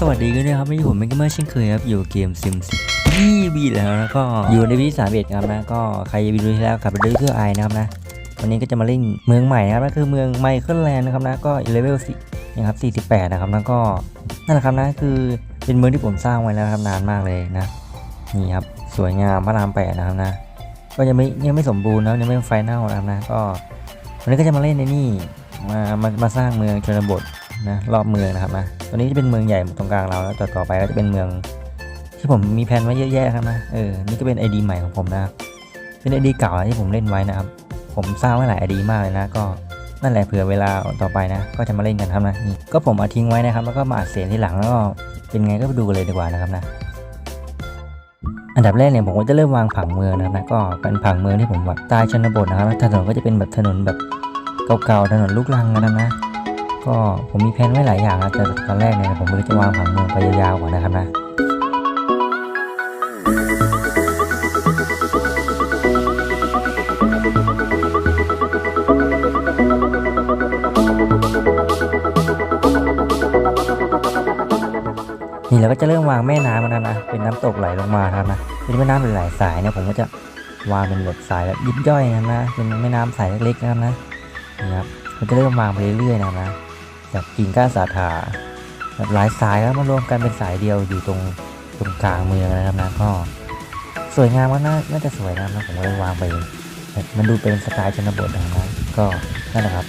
สวัสดีกันด้วยครับไม่อยู่ผมเป็นเกมเมอร์เช่นเคยครับอยู่เกมซิมซิยี่บีแล้วแล้วก็อยู่ในวีสามเอ็ดครับนะก็ใครวีดูที่แล้วกลับไปดูเครื่องไอนะครับนะวันนี้ก็จะมาเล่นเมืองใหม่นะครับนั่นคือเมืองไมเคิลแลนด์นะครับนะก็เลเวลสี่นะครับ48 นะครับแล้วก็นั่นแหละครับนะคือเป็นเมืองที่ผมสร้างไว้แล้วครับนานมากเลยนะนี่ครับสวยงามพระรามแปดนะครับนะก็ยังไม่ยังไม่สมบูรณ์นะยังไม่ไฟแนลนะครับนะก็วันนี้ก็จะมาเล่นในนี่มามามาสร้างเมืองชนบท นะรอบเมืองนะครับนะตัวนี้จะเป็นเมืองใหญ่ตรงกลางเราแล้วต่อต่อไปก็จะเป็นเมืองที่ผมมีแผนไว้เยอะแยะครับนะเออนี่ก็เป็น ID ใหม่ของผมนะครับเป็น ID เก่าที่ผมเล่นไว้นะครับ ผมสร้างไว้หลาย ID มากเลยนะก็นั่นแหละเผื่อเวลาต่อไปนะ ก็จะมาเล่นกันครับนะนี่ก็ผมเอาทิ้งไว้นะครับ แล้วก็มาอัดเสียงที่หลังแล้วก็เป็นไงก็ไปดูกันเลยดีกว่านะครับนะอันดับแรกเนี่ยผมก็จะเริ่มวางผังเมืองนะครับนะก็เป็นผังเมืองที่ผมแบบใต้ชนบทนะครับถนนก็จะเป็นแบบถนนแบบเก่าๆถนนลูกรังนะครับนะ ก็ผมมีแผนไว้หลายอย่างนะแต่ตอนแรกเนี่ยผมก็จะวางผังเมืองไปยาวๆก่อนนะครับนะนี่เราก็จะเริ่มวางแม่น้ำกันแล้วนะเป็นน้ำตกไหลลงมาครับนะเป็นแม่น้ำหลายสายเนี่ยผมก็จะวางเป็นแบบสายแบบยิบย่อยนะครับนะเป็นแม่น้ำสายเล็กๆนะครับนะนี่ครับก็จะเริ่มวางไปเรื่อยๆนะครับนะ จากกิ่งก้านสาขาหลายสายแล้วมารวมกันเป็นสายเดียวอยู่ตรงตรงกลางเมืองนะครับนะก็สวยงามก็น่าน่าจะสวยนะครับนะผมก็เลยวางไปมันดูเป็นสไตล์ชนบทนะครับก็นั่นแหละครับ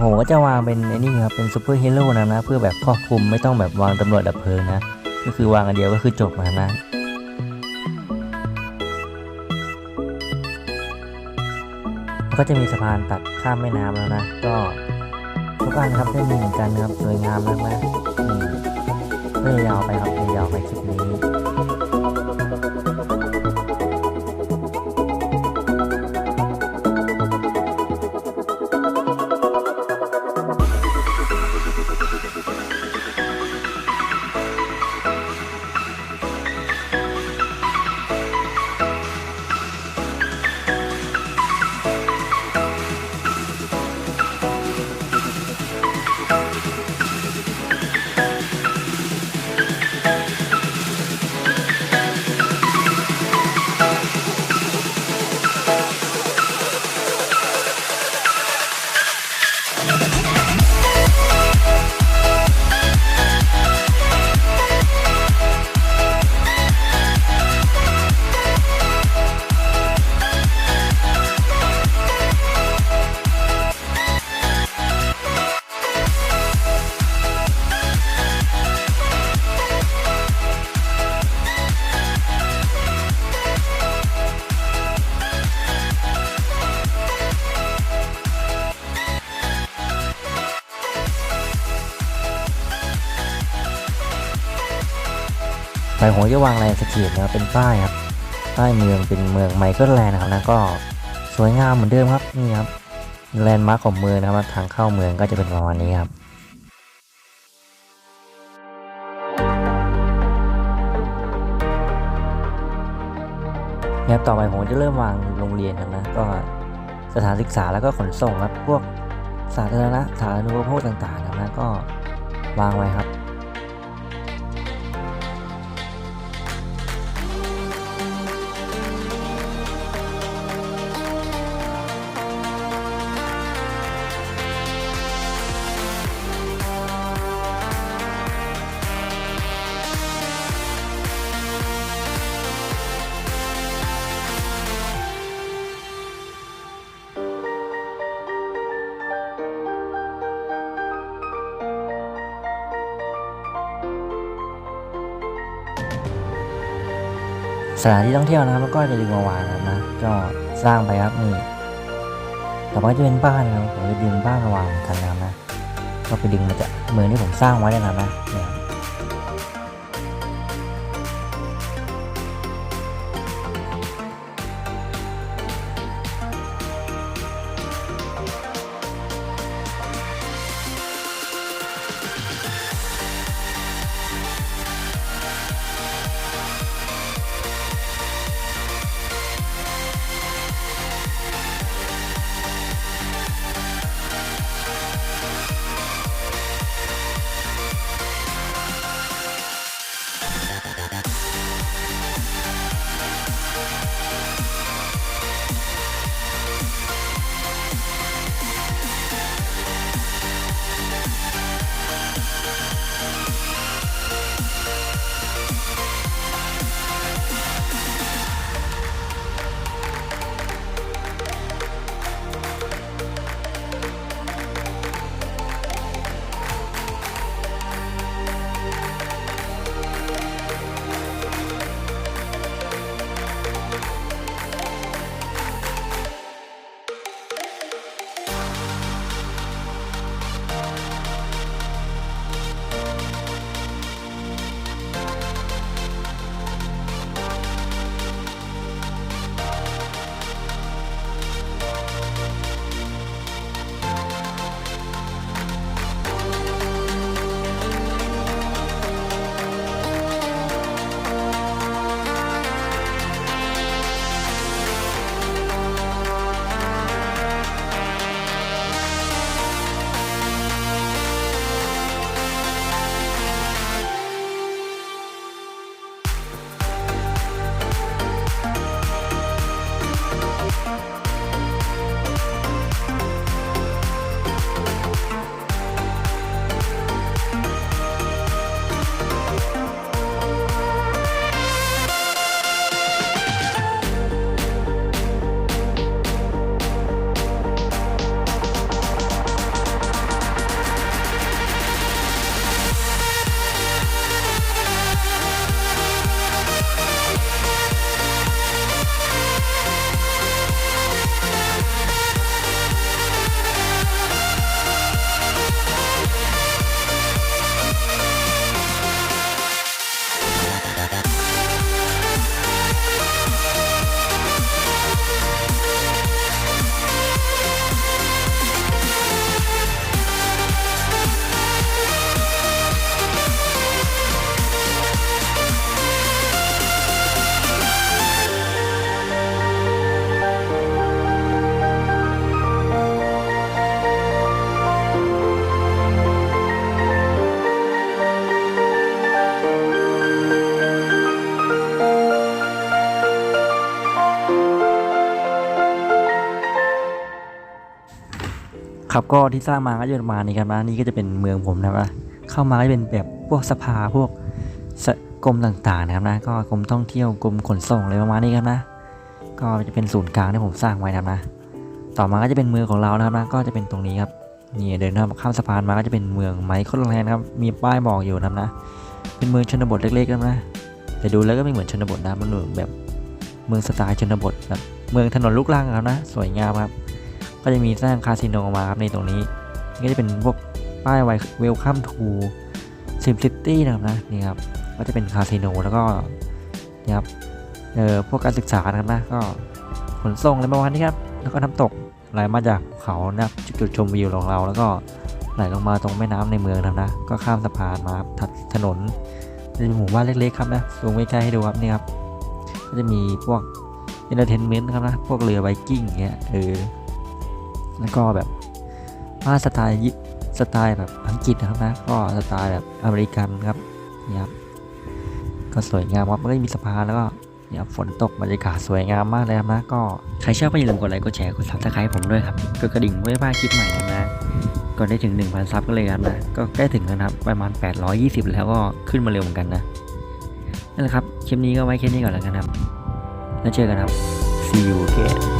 นี่ครับผมก็จะวางเป็นไอ้นี่ครับเป็นซูเปอร์ฮีโร่นะนะเพื่อแบบครอบคลุมไม่ต้องแบบวางตำรวจดับเพลิงนะ ก็คือวางอันเดียวก็คือจบนะนะก็จะมีสะพานตัดข้ามแม่น้ำแล้วนะ ก็ทุกอันครับได้มีเหมือนกันนะครับสวยงามมากนะนี่ไม่ยาวไปครับไม่ยาวไปคลิปนี้ ไปผมจะวางแลนด์สเคปนะครับเป็นป้ายครับป้ายเมืองเป็นเมืองไมเคิลแลนด์นะครับนะก็สวยงามเหมือนเดิมครับนี่ครับแลนด์มาร์คของเมืองนะครับทางเข้าเมืองก็จะเป็นประมาณนี้ครับเนี่ยต่อไปผมจะเริ่มวางโรงเรียนครับนะก็สถานศึกษาแล้วก็ขนส่งครับพวกสาธารณะสาธารณูปโภคต่างๆนะครับนะก็วางไว้ครับ สถานที่ท่องเที่ยวนะครับมันก็จะดึงมาวางนะครับนะก็สร้างไปครับนี่ต่อไปจะเป็นบ้านนะครับผมจะดึงบ้านมาวางเหมือนกันนะครับนะก็ไปดึงมาจากเมืองที่ผมสร้างไว้นะครับนะเนี่ย ครับก็ที่สร้างมาก็จะประมาณนี้ครับนะนี่ก็จะเป็นเมืองผมนะครับเข้ามาก็จะเป็นแบบพวกสภาพวกกรมต่างๆนะครับนะก็กรมท่องเที่ยวกรมขนส่งอะไรประมาณนี้ครับนะ ก็จะเป็นศูนย์กลางที่ผมสร้างไว้นะครับนะ ต่อมาก็จะเป็นเมืองของเรานะครับนะก็จะเป็นตรงนี้ครับนี่เดินข้ามสะพานมาก็จะเป็นเมืองไมเคิลแลนด์ครับมีป้ายบอกอยู่นะครับนะ เป็นเมืองชนบทเล็กๆครับนะแต่ดูแล้วก็ไม่เหมือนชนบทนะมันเหมือนแบบเมืองสไตล์ชนบทแบบเมืองถนนลูกรังครับนะ สวยงามครับ ก็จะมีสร้างคาสิโนมาครับในตรงนี้นี่ก็จะเป็นพวกป้ายไวเวลคัมทูซิมซิตี้นะครับนะนี่ครับก็จะเป็นคาสิโนแล้วก็นี่ครับเอ่อพวกการศึกษานะครับนะก็ขนส่งอะไรประมาณนี้ครับแล้วก็น้ำตกไหลมาจากเขานะจุดชมวิวของเรา แล้วก็ไหลลงมาตรงแม่น้ำในเมืองนะนะ ก็ข้ามสะพานมาครับถัดถนนเป็นหมู่บ้านเล็กๆครับนะซูมใกล้ๆให้ดูครับนี่ครับก็จะมีพวกเอนเตอร์เทนเมนต์ครับนะพวกเรือไวกิ้งอย่างเงี้ยเออ แล้วก็แบบบ้าสไตล์สไตล์แบบอังกฤษนะครับนะก็สไตล์แบบอเมริกันครับนี่ครับก็สวยงามครับมันก็มีสะพานแล้วก็เนี่ยฝนตกบรรยากาศสวยงามมากเลยครับนะ ก็ใครชอบก็อย่าลืมกดไลค์กดแชร์กดซับสไครต์ผมด้วยครับกดกระดิ่งไม่พลาดคลิปใหม่นะนะก็ได้ถึง 1,000ซับก็เลยครับนะก็ใกล้ถึงแล้วนะครับประมาณ 820 แล้วก็ขึ้นมาเร็วเหมือนกันนะนั่นแหละครับคลิปนี้ก็ไว้แค่นี้ก่อนแล้วกันครับแล้วเจอกันครับ see you again